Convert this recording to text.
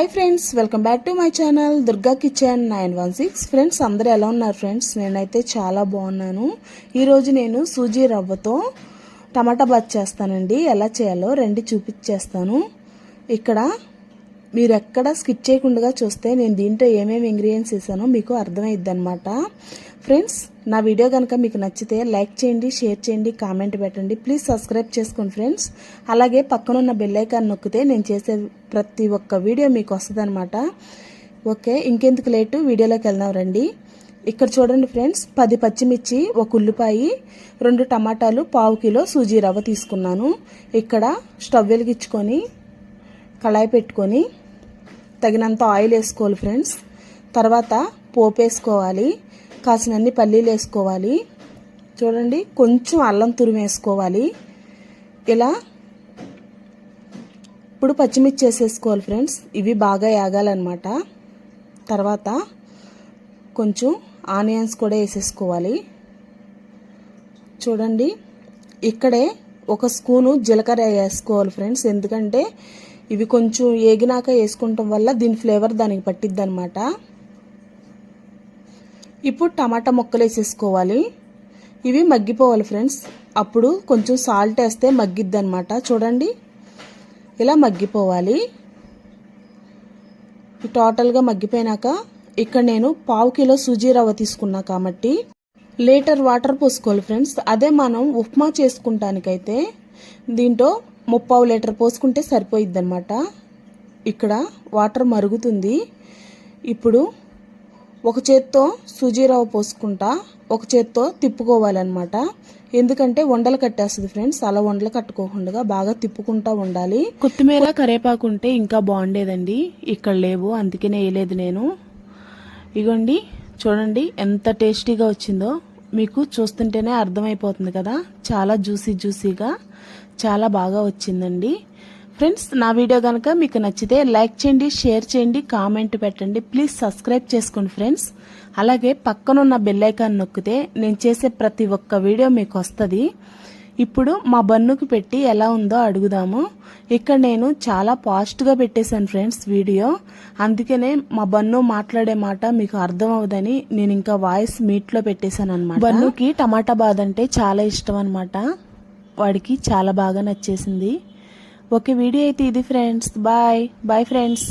Hi friends welcome back to my channel Durga kitchen nine one six friends అందరూ ఎలా ఉన్నారు friends నేనైతే చాలా బాగున్నాను. ఈరోజు నేను సూజీ రవ్వతో టమాటా బాత్ చేస్తానండి. ఎలా చేయాలో రెండు చూపించేస్తాను ఇక్కడ మీరు ఎక్కడ చేయకుండా చూస్తే నేను దీంట్లో ఏమేమి ఇంగ్రీడియంట్స్ వేసానో మీకు అర్థమైద్ది అనమాట ఫ్రెండ్స్ నా వీడియో కనుక మీకు నచ్చితే లైక్ చేయండి షేర్ చేయండి కామెంట్ పెట్టండి. ప్లీజ్ సబ్స్క్రైబ్ చేసుకోండి ఫ్రెండ్స్ అలాగే పక్కనున్న బెల్లైకాన్ నొక్కితే నేను చేసే ప్రతి ఒక్క వీడియో మీకు వస్తుంది అనమాట ఓకే ఇంకెందుకు లేటు వీడియోలోకి వెళ్దాం రండి. ఇక్కడ చూడండి ఫ్రెండ్స్ పది పచ్చిమిర్చి ఒక ఉల్లిపాయ రెండు టమాటాలు పావు కిలో సూజీ రవ్వ తీసుకున్నాను. ఇక్కడ స్టవ్ వెలిగించుకొని కళాయి పెట్టుకొని తగినంత ఆయిల్ వేసుకోవాలి ఫ్రెండ్స్. తర్వాత పోపు వేసుకోవాలి. కాసినన్ని పల్లీలు వేసుకోవాలి. చూడండి కొంచెం అల్లం తురుము వేసుకోవాలి. ఇలా ఇప్పుడు పచ్చిమిర్చి వేసేసుకోవాలి ఫ్రెండ్స్. ఇవి బాగా యాగాలన్నమాట. తర్వాత కొంచెం ఆనియన్స్ కూడా వేసేసుకోవాలి. చూడండి ఇక్కడే ఒక స్పూను జీలకర్ర వేసుకోవాలి ఫ్రెండ్స్. ఎందుకంటే ఇవి కొంచెం ఏగినాక వేసుకుంటాం వల్ల దీని ఫ్లేవర్ దానికి పట్టిద్ది అనమాట ఇప్పుడు టమాటా ముక్కలు వేసేసుకోవాలి. ఇవి మగ్గిపోవాలి ఫ్రెండ్స్. అప్పుడు కొంచెం సాల్ట్ వేస్తే మగ్గిద్ది అనమాట చూడండి. ఇలా మగ్గిపోవాలి. టోటల్గా మగ్గిపోయినాక ఇక్కడ నేను పావు కిలో సూజీ రవ్వ తీసుకున్నా కాబట్టి లీటర్ వాటర్ పోసుకోవాలి ఫ్రెండ్స్. అదే మనం ఉప్మా చేసుకుంటానికైతే దీంట్లో ముప్పావు లీటర్ పోసుకుంటే సరిపోయిద్దనమాట ఇక్కడ వాటర్ మరుగుతుంది. ఇప్పుడు ఒక చేత్తో సుజీరావు పోసుకుంటా ఒక చేత్తో తిప్పుకోవాలన్నమాట. ఎందుకంటే వండలు కట్టేస్తుంది ఫ్రెండ్స్ అలా వండలు కట్టుకోకుండా బాగా తిప్పుకుంటా ఉండాలి. కొత్తిమీర కరేపాకు ఉంటే ఇంకా బాగుండేదండి. ఇక్కడ లేవు అందుకనే వేయలేదు నేను. ఇగోండి చూడండి ఎంత టేస్టీగా వచ్చిందో. మీకు చూస్తుంటేనే అర్థమైపోతుంది కదా. చాలా జ్యూసీ జ్యూసీగా చాలా బాగా వచ్చిందండి. ఫ్రెండ్స్ నా వీడియో కనుక మీకు నచ్చితే లైక్ చేయండి షేర్ చేయండి కామెంట్ పెట్టండి. ప్లీజ్ సబ్స్క్రైబ్ చేసుకోండి ఫ్రెండ్స్. అలాగే పక్కనున్న బెల్లైకాన్ నొక్కితే నేను చేసే ప్రతి ఒక్క వీడియో మీకు వస్తుంది. ఇప్పుడు మా బన్నుకి పెట్టి ఎలా ఉందో అడుగుదాము. ఇక్కడ నేను చాలా పాస్ట్గా పెట్టేశాను ఫ్రెండ్స్ వీడియో అందుకనే మా బన్ను మాట్లాడే మాట మీకు అర్థం అవదని నేను ఇంకా వాయిస్ మీట్లో పెట్టేశాను అనమాట బన్నుకి టమాటా బాద్ అంటే చాలా ఇష్టం అనమాట వాడికి చాలా బాగా నచ్చేసింది. ఓకే వీడియో అయితే ఇది ఫ్రెండ్స్ బాయ్ బాయ్ ఫ్రెండ్స్